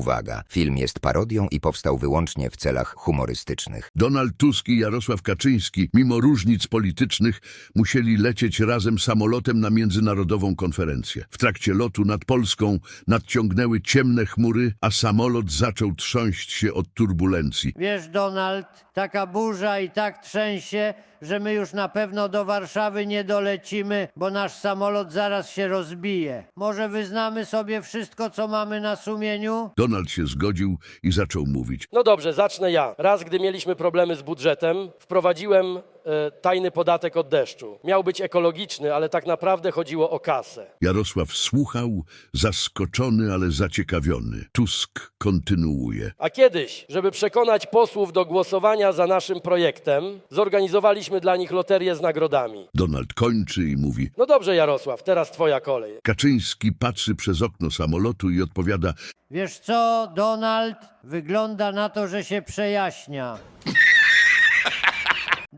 Uwaga, film jest parodią i powstał wyłącznie w celach humorystycznych. Donald Tusk i Jarosław Kaczyński, mimo różnic politycznych, musieli lecieć razem samolotem na międzynarodową konferencję. W trakcie lotu nad Polską nadciągnęły ciemne chmury, a samolot zaczął trząść się od turbulencji. Wiesz, Donald, taka burza i tak trzęsie, że my już na pewno do Warszawy nie dolecimy, bo nasz samolot zaraz się rozbije. Może wyznamy sobie wszystko, co mamy na sumieniu? Donald się zgodził i zaczął mówić. No dobrze, zacznę ja. Raz, gdy mieliśmy problemy z budżetem, wprowadziłem tajny podatek od deszczu. Miał być ekologiczny, ale tak naprawdę chodziło o kasę. Jarosław słuchał, zaskoczony, ale zaciekawiony. Tusk kontynuuje. A kiedyś, żeby przekonać posłów do głosowania za naszym projektem, zorganizowaliśmy dla nich loterię z nagrodami. Donald kończy i mówi. No dobrze, Jarosław, teraz twoja kolej. Kaczyński patrzy przez okno samolotu i odpowiada. Wiesz co, Donald? Wygląda na to, że się przejaśnia.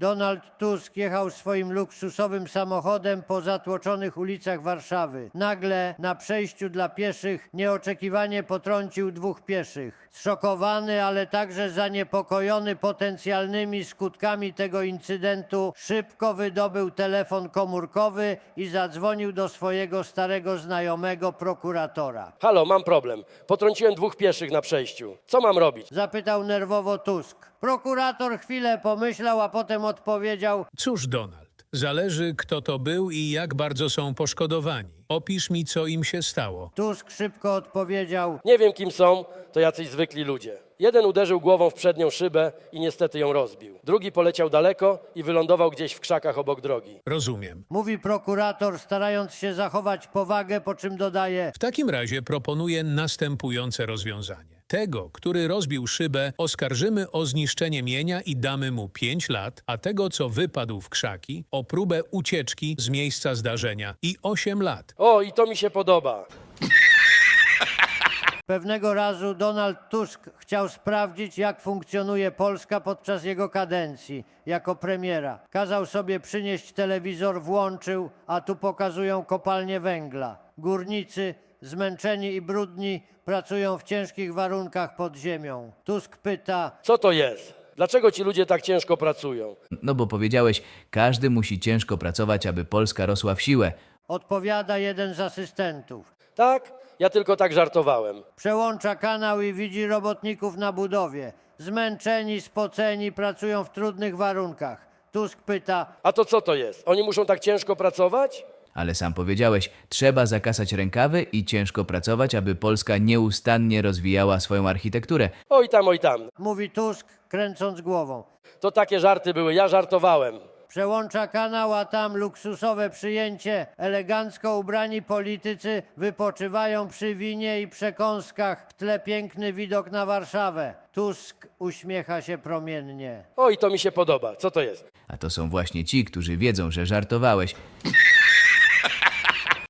Donald Tusk jechał swoim luksusowym samochodem po zatłoczonych ulicach Warszawy. Nagle na przejściu dla pieszych nieoczekiwanie potrącił dwóch pieszych. Zszokowany, ale także zaniepokojony potencjalnymi skutkami tego incydentu, szybko wydobył telefon komórkowy i zadzwonił do swojego starego znajomego prokuratora. Halo, mam problem. Potrąciłem dwóch pieszych na przejściu. Co mam robić? Zapytał nerwowo Tusk. Prokurator chwilę pomyślał, a potem odpowiedział: Cóż, Donald, zależy kto to był i jak bardzo są poszkodowani. Opisz mi, co im się stało. Tusk szybko odpowiedział: Nie wiem, kim są, to jacyś zwykli ludzie. Jeden uderzył głową w przednią szybę i niestety ją rozbił. Drugi poleciał daleko i wylądował gdzieś w krzakach obok drogi. Rozumiem. Mówi prokurator, starając się zachować powagę, po czym dodaje: W takim razie proponuję następujące rozwiązanie. Tego, który rozbił szybę, oskarżymy o zniszczenie mienia i damy mu 5 lat, a tego, co wypadł w krzaki, o próbę ucieczki z miejsca zdarzenia i 8 lat. O, i to mi się podoba. Pewnego razu Donald Tusk chciał sprawdzić, jak funkcjonuje Polska podczas jego kadencji jako premiera. Kazał sobie przynieść telewizor, włączył, a tu pokazują kopalnie węgla. Górnicy, zmęczeni i brudni, pracują w ciężkich warunkach pod ziemią. Tusk pyta: Co to jest? Dlaczego ci ludzie tak ciężko pracują? No bo powiedziałeś, każdy musi ciężko pracować, aby Polska rosła w siłę. Odpowiada jeden z asystentów. Tak? Ja tylko tak żartowałem. Przełącza kanał i widzi robotników na budowie. Zmęczeni, spoceni, pracują w trudnych warunkach. Tusk pyta: A to co to jest? Oni muszą tak ciężko pracować? Ale sam powiedziałeś, trzeba zakasać rękawy i ciężko pracować, aby Polska nieustannie rozwijała swoją architekturę. Oj tam, oj tam. mówi Tusk, kręcąc głową. To takie żarty były, ja żartowałem. Przełącza kanał, a tam luksusowe przyjęcie. Elegancko ubrani politycy wypoczywają przy winie i przekąskach. W tle piękny widok na Warszawę. Tusk uśmiecha się promiennie. Oj, to mi się podoba. Co to jest? A to są właśnie ci, którzy wiedzą, że żartowałeś.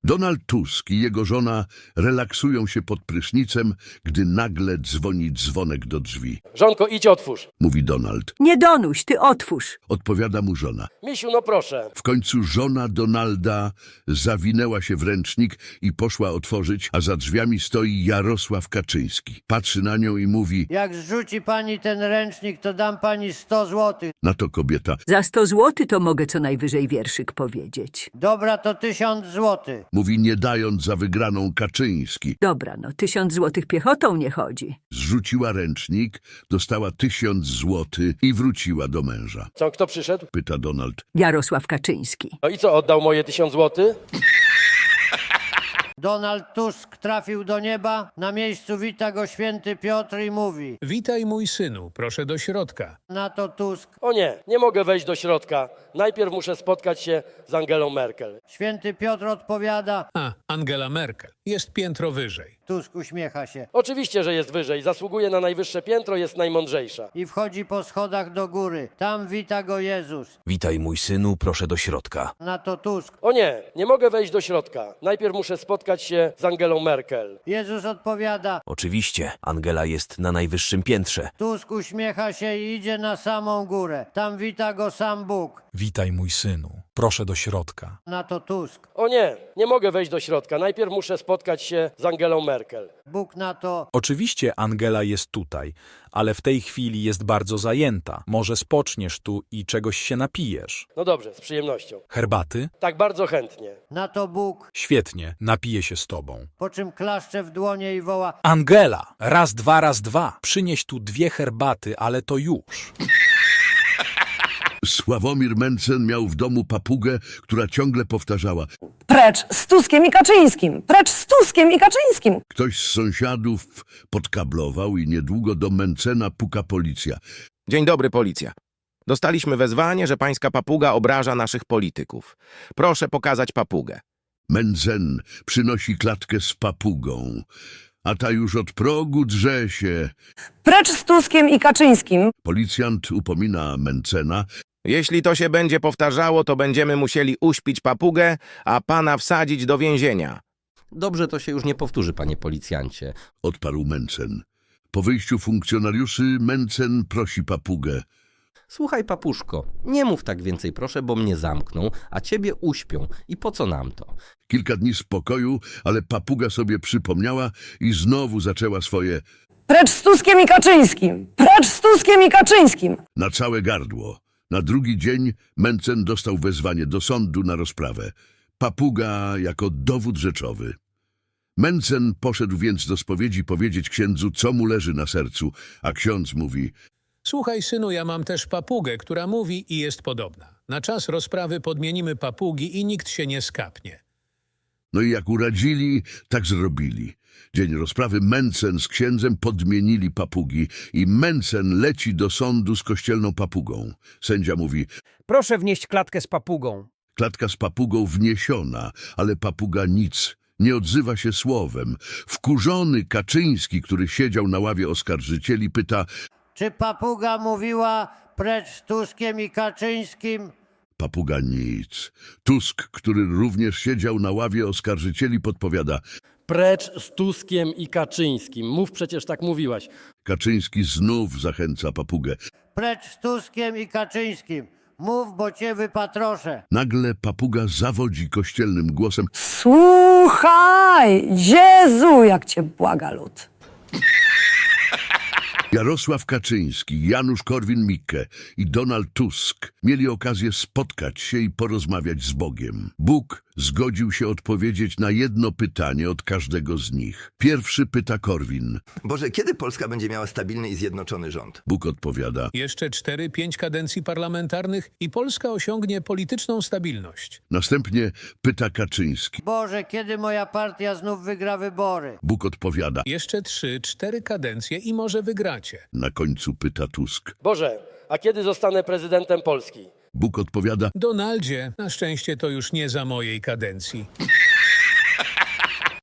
Donald Tusk i jego żona relaksują się pod prysznicem, gdy nagle dzwoni dzwonek do drzwi. Żonko, idź otwórz. Mówi Donald. Nie donuś, ty otwórz. Odpowiada mu żona. Misiu, no proszę. W końcu żona Donalda zawinęła się w ręcznik i poszła otworzyć, a za drzwiami stoi Jarosław Kaczyński. Patrzy na nią i mówi, Jak zrzuci pani ten ręcznik, to dam pani 100 złotych. na to kobieta. Za sto złotych to mogę co najwyżej wierszyk powiedzieć. Dobra, to 1000 złotych. Mówi nie dając za wygraną Kaczyński. Dobra, no tysiąc złotych piechotą nie chodzi. Zrzuciła ręcznik, dostała tysiąc złotych i wróciła do męża. Co, kto przyszedł? Pyta Donald. Jarosław Kaczyński. No i co, oddał moje tysiąc złotych? Donald Tusk trafił do nieba. Na miejscu wita go święty Piotr i mówi. Witaj, mój synu, proszę do środka. Na to Tusk. O nie, nie mogę wejść do środka. Najpierw muszę spotkać się z Angelą Merkel. Święty Piotr odpowiada. A, Angela Merkel. Jest piętro wyżej. Tusk uśmiecha się. Oczywiście, że jest wyżej. Zasługuje na najwyższe piętro, jest najmądrzejsza. I wchodzi po schodach do góry. Tam wita go Jezus. Witaj, mój synu, proszę do środka. Na to Tusk. O nie, nie mogę wejść do środka. Najpierw muszę spotkać spotkać się z Angelą Merkel. Jezus odpowiada, Oczywiście, Angela jest na najwyższym piętrze. Tusk uśmiecha się i idzie na samą górę. Tam wita go sam Bóg. Witaj, mój synu. Proszę do środka. Na to Tusk. O nie, nie mogę wejść do środka. Najpierw muszę spotkać się z Angelą Merkel. Bóg na to, Oczywiście Angela jest tutaj, ale w tej chwili jest bardzo zajęta. Może spoczniesz tu i czegoś się napijesz. No dobrze, z przyjemnością. Herbaty? Tak bardzo chętnie. na to Bóg, Świetnie, napiję się z tobą. po czym klaszcze w dłonie i woła Angela! Raz, dwa, raz, dwa. Przynieś tu dwie herbaty, ale to już. Sławomir Mencen miał w domu papugę, która ciągle powtarzała. Precz z Tuskiem i Kaczyńskim! Precz z Tuskiem i Kaczyńskim! Ktoś z sąsiadów podkablował i niedługo do Mencena puka policja. Dzień dobry, policja. Dostaliśmy wezwanie, że pańska papuga obraża naszych polityków. Proszę pokazać papugę. Mencen przynosi klatkę z papugą, a ta już od progu drze się. Precz z Tuskiem i Kaczyńskim! Policjant upomina Mencena, Jeśli to się będzie powtarzało, to będziemy musieli uśpić papugę, a pana wsadzić do więzienia. Dobrze to się już nie powtórzy, panie policjancie. odparł Mencen. Po wyjściu funkcjonariuszy Mencen prosi papugę. Słuchaj, papuszko, nie mów tak więcej, proszę, bo mnie zamkną, a ciebie uśpią. I po co nam to? Kilka dni spokoju, ale papuga sobie przypomniała i znowu zaczęła swoje Precz z Tuskiem i Kaczyńskim! Precz z Tuskiem i Kaczyńskim! na całe gardło. Na drugi dzień Mencen dostał wezwanie do sądu na rozprawę. Papuga jako dowód rzeczowy. Mencen poszedł więc do spowiedzi powiedzieć księdzu, co mu leży na sercu, a ksiądz mówi Słuchaj, synu, ja mam też papugę, która mówi i jest podobna. Na czas rozprawy podmienimy papugi i nikt się nie skapnie. No i jak uradzili, tak zrobili. Dzień rozprawy Mencen z księdzem podmienili papugi i Mencen leci do sądu z kościelną papugą. Sędzia mówi, Proszę wnieść klatkę z papugą. klatka z papugą wniesiona, ale papuga nic, nie odzywa się słowem. Wkurzony Kaczyński, który siedział na ławie oskarżycieli, pyta, Czy papuga mówiła precz z Tuskiem i Kaczyńskim? papuga nic. Tusk, który również siedział na ławie oskarżycieli, podpowiada, Precz z Tuskiem i Kaczyńskim. Mów przecież tak mówiłaś. Kaczyński znów zachęca papugę. Precz z Tuskiem i Kaczyńskim. Mów, bo cię wypatroszę. Nagle papuga zawodzi kościelnym głosem, Słuchaj! Jezu, jak cię błaga lud! Jarosław Kaczyński, Janusz Korwin-Mikke i Donald Tusk mieli okazję spotkać się i porozmawiać z Bogiem. Bóg zgodził się odpowiedzieć na jedno pytanie od każdego z nich. Pierwszy pyta Korwin. Boże, kiedy Polska będzie miała stabilny i zjednoczony rząd? Bóg odpowiada. Jeszcze 4-5 kadencji parlamentarnych i Polska osiągnie polityczną stabilność. Następnie pyta Kaczyński. Boże, kiedy moja partia znów wygra wybory? Bóg odpowiada. Jeszcze 3-4 kadencje i może wygracie. Na końcu pyta Tusk. Boże, a kiedy zostanę prezydentem Polski? Bóg odpowiada. Donaldzie, na szczęście to już nie za mojej kadencji.